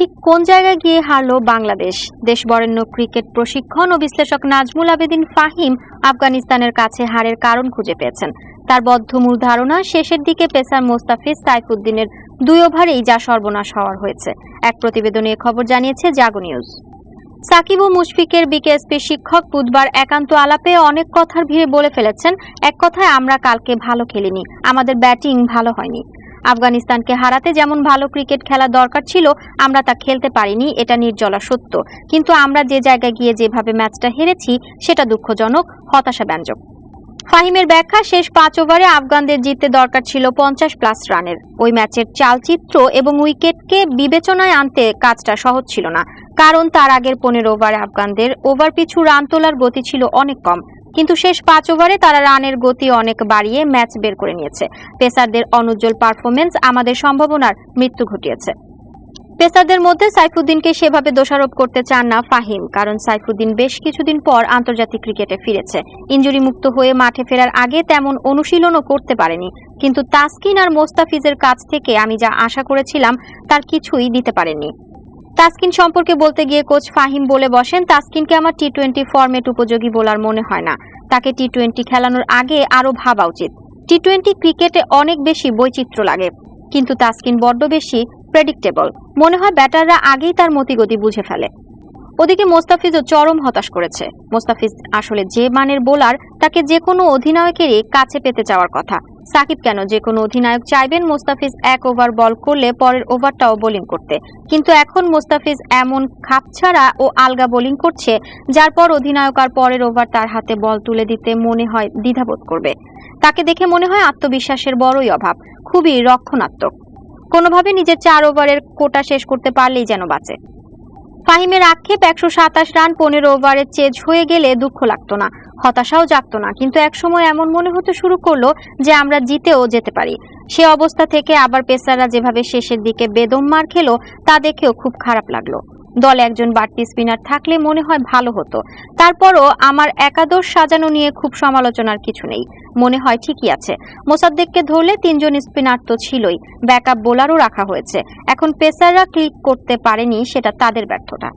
ঠিক কোন জায়গায় গিয়ে হারলো বাংলাদেশ? দেশবরেণ্য ক্রিকেট প্রশিক্ষণ ও বিশ্লেষক নাজমুল আবেদিন ফাহিম আফগানিস্তানের কাছে হারের কারণ খুঁজে পেয়েছেন। তার বদ্ধমূল ধারণা, শেষের দিকে পেসার মোস্তাফিজ সাইফুদ্দিনের দুই ওভারেই যা সর্বনাশ হওয়ার হয়েছে। এক প্রতিবেদনে এ খবর জানিয়েছে জাগো নিউজ। সাকিব ও মুশফিকের বিকেএসপি শিক্ষক বুধবার একান্ত আলাপে অনেক কথার ভিড়ে বলে ফেলেছেন, এক কথায় আমরা কালকে ভালো খেলিনি। আমাদের ব্যাটিং ভালো হয়নি। আফগানিস্তানকে হারাতে যেমন ভালো ক্রিকেট খেলা দরকার ছিল, আমরা তা খেলতে পারিনি, এটা নির্জলা সত্য। কিন্তু আমরা যে জায়গায় গিয়ে যেভাবে ম্যাচটা হেরেছি, সেটা দুঃখজনক, হতাশাব্যঞ্জক। ফাহিমের ব্যাখ্যা, শেষ পাঁচ ওভারে আফগানদের জিততে দরকার ছিল পঞ্চাশ প্লাস রানের। ওই ম্যাচের চালচিত্র এবং উইকেটকে বিবেচনায় আনতে কাজটা সহজ ছিল না। কারণ তার আগের পনেরো ওভারে আফগানদের ওভার পিছু রান তোলার গতি ছিল অনেক কম। কিন্তু শেষ পাঁচ ওভারে তারা রানের গতি অনেক বাড়িয়ে ম্যাচ বের করে নিয়েছে। পেসারদের অনুজ্জ্বল পারফরমেন্স আমাদের সম্ভাবনার মৃত্যু ঘটিয়েছে। পেসারদের মধ্যে সাইফুদ্দিনকে সেভাবে দোষারোপ করতে চান না ফাহিম, কারণ সাইফুদ্দিন বেশ কিছুদিন পর আন্তর্জাতিক ক্রিকেটে ফিরেছে। ইঞ্জুরি মুক্ত হয়ে মাঠে ফেরার আগে তেমন অনুশীলনও করতে পারেনি। কিন্তু তাসকিন আর মোস্তাফিজের কাছ থেকে আমি যা আশা করেছিলাম, তার কিছুই দিতে পারেননি। তাসকিন সম্পর্কে বলতে গিয়ে কোচ ফাহিম বলে বসেন, তাসকিনকে আমার টি টোয়েন্টি ফর্মেট উপযোগী বলার মনে হয় না। তাকে টি টোয়েন্টি খেলানোর আগে আরও ভাবা উচিত। টি টোয়েন্টি ক্রিকেটে অনেক বেশি বৈচিত্র্য লাগে, কিন্তু তাসকিন বড্ড বেশি প্রেডিক্টেবল মনে হয় ব্যাটাররা আগেই তার মতিগতি বুঝে ফেলে। ওদিকে মোস্তাফিজও চরম হতাশ করেছে। মোস্তাফিজ আসলে যে মানের বোলার, তাকে যে কোনো অধিনায়কেরই কাছে পেতে চাওয়ার কথা। সাকিব কেন যে কোনো অধিনায়ক চাইবেন মোস্তাফিজ এক ওভার বল করলে পরের ওভারটাও বোলিং করতে। কিন্তু এখন মোস্তাফিজ এমন খাপছাড়া ও আলগা বোলিং করছে, যার পর অধিনায়ক আর পরের ওভার তার হাতে বল তুলে দিতে মনে হয় দ্বিধাবোধ করবে। তাকে দেখে মনে হয় আত্মবিশ্বাসের বড়ই অভাব, খুবই রক্ষণাত্মক। কোনোভাবে নিজের চার ওভারের কোটা শেষ করতে পারলেই যেন বাঁচে। ফাহিমের আক্ষেপ একশো সাতাশ রান, পনেরো ওভারের চেজ হয়ে গেলে দুঃখ লাগতো না, হতাশাও জাগতো না। কিন্তু একসময় এমন মনে হতে শুরু করল যে আমরা জিতেও যেতে পারি। সে অবস্থা থেকে আবার পেসাররা যেভাবে শেষের দিকে বেদম মার খেলো, তা দেখেও খুব খারাপ লাগল। দলে একজন বাড়তি স্পিনার থাকলে মনে হয় ভালো হতো। তারপরও আমার একাদশ সাজানো নিয়ে খুব সমালোচনার কিছু নেই। মনে হয় ঠিকই আছে। মোসাদ্দেককে ধরলে তিনজন স্পিনার তো ছিলই। ব্যাকআপ বোলারও রাখা হয়েছে। এখন পেসাররা ক্লিক করতে পারেনি, সেটা তাদের ব্যর্থতা।